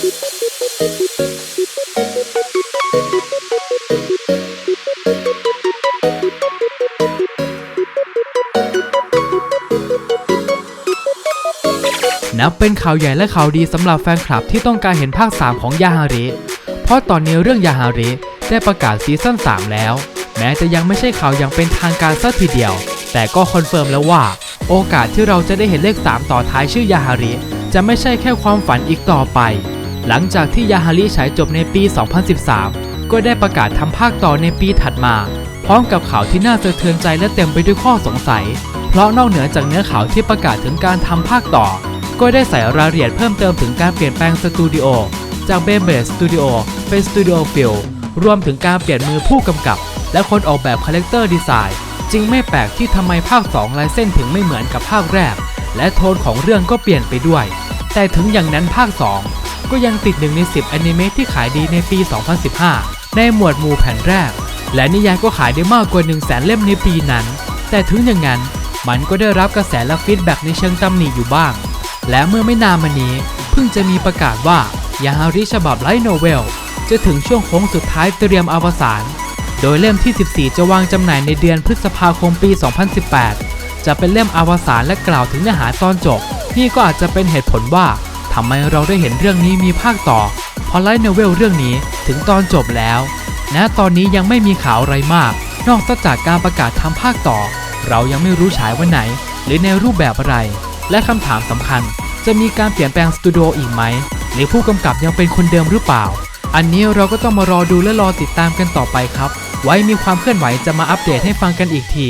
Beep. นับเป็นข่าวใหญ่และข่าวดีสำหรับแฟนคลับที่ต้องการเห็นภาค 3 ของยาฮาริเพราะตอนนี้เรื่องยาฮาริได้ประกาศซีซั่น 3 แล้ว แม้จะยังไม่ใช่ข่าวอย่างเป็นทางการสักทีเดียว แต่ก็คอนเฟิร์มแล้วว่า โอกาสที่เราจะได้เห็นเลข 3 ต่อท้ายชื่อยาฮาริจะไม่ใช่แค่ความฝันอีกต่อไป หลังจากที่ยาฮาริฉายจบในปี 2013 ก็ได้ประกาศทำภาคต่อในปีถัดมา พร้อมกับข่าวที่น่าสะเทือนใจและเต็มไปด้วยข้อสงสัย เพราะนอกเหนือจากเนื้อข่าวที่ประกาศถึงการทำภาคต่อ ก็ได้ใส่รายละเอียดเพิ่มเติมถึงการเปลี่ยนแปลงสตูดิโอจากเบเบสสตูดิโอเป็นสตูดิโอฟิลรวมถึงการเปลี่ยนมือผู้กำกับ และคนออกแบบคาแรคเตอร์ดีไซน์จึงไม่แปลกที่ทำไมภาค 2 ลายเส้นถึงไม่เหมือนกับภาคแรก และโทนของเรื่องก็เปลี่ยนไปด้วย แต่ถึงอย่างนั้นภาค 2 ก็ยังติดหนึ่งใน 10 อนิเมะที่ขายดีในปี 2015 ในหมวดหมู่แผ่นแรก และนิยายก็ขายได้มากกว่า 1 0 0 0 0แสนเล่มในปีนั้น แต่ถึงอย่างนั้นมันก็ได้รับกระแสและฟีดแบ็กในเชิงตำหนิอยู่บ้าง และเมื่อไม่นานมานี้ เพิ่งจะมีประกาศว่ายาฮาริฉบับไลท์โนเวล จะถึงช่วงโค้งสุดท้ายเตรียมอวสานโดยเล่มที่ 14 จะวางจำหน่ายในเดือนพฤษภาคมปี 2018 จะเป็นเล่มอวสานและกล่าวถึงเนื้อหาตอนจบ นี่ก็อาจจะเป็นเหตุผลว่าทำไมเราได้เห็นเรื่องนี้มีภาคต่อ เพราะไลท์โนเวลเรื่องนี้ถึงตอนจบแล้วณตอนนี้ยังไม่มีข่าวอะไรมาก นอกจากการประกาศทำภาคต่อ เรายังไม่รู้ฉายวันไหน หรือในรูปแบบอะไร และคำถามสำคัญ จะมีการเปลี่ยนแปลงสตูดิโออีกไหม หรือผู้กำกับยังเป็นคนเดิมหรือเปล่า อันนี้เราก็ต้องมารอดูและรอติดตามกันต่อไปครับ ไว้มีความเคลื่อนไหวจะมาอัปเดตให้ฟังกันอีกที